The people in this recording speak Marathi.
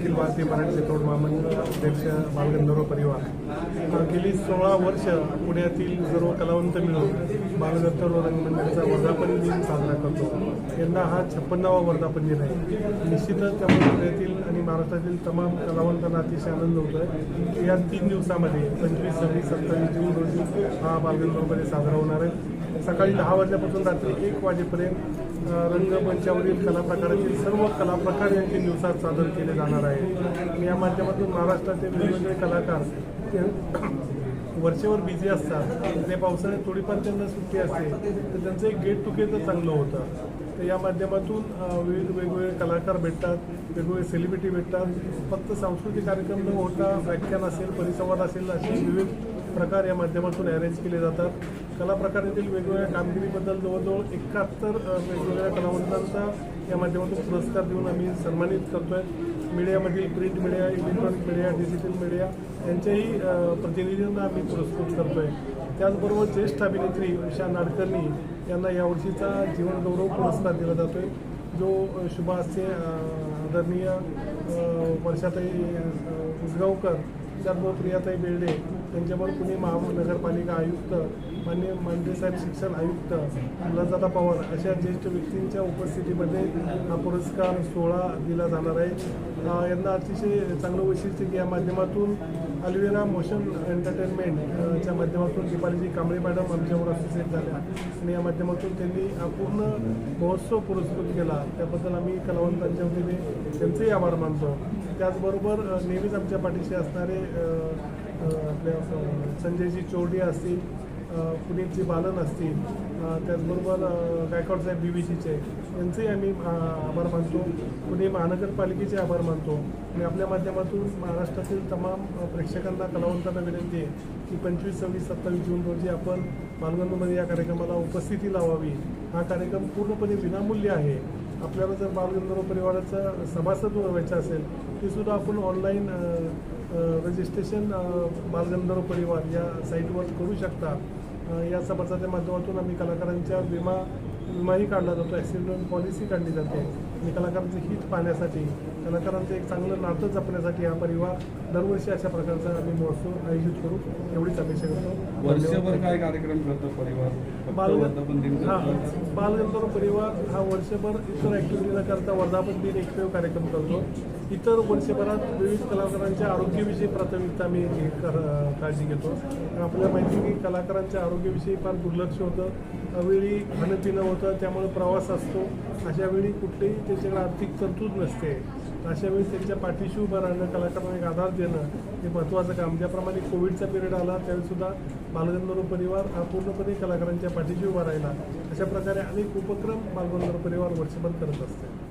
अखिल भारतीय मराठी चित्रपट महामंडळ अध्यक्ष बालगंधर्व परिवार. गेली सोळा वर्ष पुण्यातील सर्व कलावंत मिळून बालगंधर्व रंगमंडळाचा वर्धापन दिन साजरा करतो. यंदा हा छप्पन्नावा वर्धापन दिन आहे. निश्चितच त्यामुळे पुण्यातील आणि महाराष्ट्रातील तमाम कलावंतांना अतिशय आनंद होतो आहे या तीन दिवसामध्ये पंचवीस सव्वीस सत्तावीस जून रोजी हा बालगंधर्वमध्ये साजरा होणार आहे. सकाळी दहा वाजल्यापासून रात्री एक वाजेपर्यंत रंगमंचावरील कला प्रकारातील सर्व कला प्रकार यांचे दिवसात सादर केले जाणार आहे आणि या माध्यमातून महाराष्ट्राचे वेगवेगळे कलाकार ते वर्षभर बिझी असतात. ते पावसाळ्यात थोडीफार त्यांना सुट्टी असते तर त्यांचं एक गेट टुगेदर चांगलं होतं. तर या माध्यमातून विविध वेगवेगळे कलाकार भेटतात वेगवेगळे सेलिब्रिटी भेटतात. फक्त सांस्कृतिक कार्यक्रम न होता व्याख्यान असेल परिसंवाद असेल असे विविध प्रकार या माध्यमातून अरेंज केले जातात. कला प्रकारातील वेगवेगळ्या कामगिरीबद्दल जवळजवळ एकाहत्तर वेगवेगळ्या कलावंतांचा या माध्यमातून पुरस्कार देऊन आम्ही सन्मानित करतो आहे मीडियामधील print media electronic media digital media यांच्याही प्रतिनिधींना आम्ही पुरस्कृत करतो आहे त्याचबरोबर ज्येष्ठ अभिनेत्री उषा नाडकर्णी यांना यावर्षीचा जीवनगौरव पुरस्कार दिला जातो आहे जो अ, आदरणीय वर्षातही वर्षाताई उसगावकर सर्वप्रियाताई प्रियाताई बेर्डे त्यांच्याबरोबर पुणे महानगरपालिका आयुक्त मान्य मांडेसाहेब शिक्षण आयुक्त लजादा पवार अशा ज्येष्ठ व्यक्तींच्या उपस्थितीमध्ये हा पुरस्कार सोहळा दिला जाणार आहे. यांना अतिशय चांगलं वैशिष्ट्य की या माध्यमातून अल्वेरा मोशन एंटरटेनमेंट च्या माध्यमातून दीपालीजी कांबळे मॅडम आमच्यावर असोसिएट झाल्या आणि या माध्यमातून त्यांनी हा पूर्ण महोत्सव पुरस्कृत केला. त्याबद्दल आम्ही कलावंतांच्या वतीने त्यांचेही आभार मानतो. त्याचबरोबर नेहमीच आमच्या पाठीशी असणारे आपल्या संजयजी चोरडे असतील पुनीतजी बालन असतील त्याचबरोबर गायकवाड साहेब सीचे यांचेही आम्ही आभार मानतो. पुणे महानगरपालिकेचे आभार मानतो. आणि आपल्या माध्यमातून महाराष्ट्रातील तमाम प्रेक्षकांना कलावंतांना विनंती आहे की पंचवीस सव्वीस सत्तावीस जून रोजी आपण बालगंधमध्ये या कार्यक्रमाला उपस्थिती लावावी. हा कार्यक्रम पूर्णपणे विनामूल्य आहे. आपल्याला जर बालगंधर्व परिवाराचं सभासद व्हायचं असेल ते सुद्धा आपण ऑनलाईन रजिस्ट्रेशन बालगंधर्व परिवार या साईटवर करू शकता. या सभासदाच्या माध्यमातून आम्ही कलाकारांच्या विमा विमाही काढला जातो ॲक्सिडेंट पॉलिसी काढली जाते. आणि कलाकारांचे हित पाहण्यासाठी कलाकारांचं एक चांगलं नातं जपण्यासाठी हा परिवार दरवर्षी अशा प्रकारचा आम्ही महोत्सव आयोजित करू. एवढीच अपेक्षा करतो. वर्षभर काय कार्यक्रम करतो परिवार? बाल हा? बालगंधर्व परिवार हा वर्षभर इतर ॲक्टिव्हिटी न करता वर्धापन दिन एकमेव कार्यक्रम करतो. इतर वर्षभरात विविध कलाकारांच्या आरोग्याविषयी प्राथमिकता आम्ही काळजी घेतो. आपल्याला माहिती की कलाकारांच्या आरोग्याविषयी फार दुर्लक्ष होतं. अवेळी खाणं पिणं होतं त्यामुळे प्रवास असतो. अशा वेळी कुठलीही त्याच्याकडे आर्थिक तरतूद नसते. अशा वेळेस त्यांच्या पाठीशी उभं राहणं कलाकारांना एक आधार देणं हे महत्त्वाचं काम. ज्याप्रमाणे कोविडचा पिरियड आला त्यावेळीसुद्धा बालगंधर्व परिवार हा पूर्णपणे कलाकारांच्या पाठीशी उभा राहिला. अशा प्रकारे अनेक उपक्रम बालगंधर्व परिवार वर्षभर करत असते.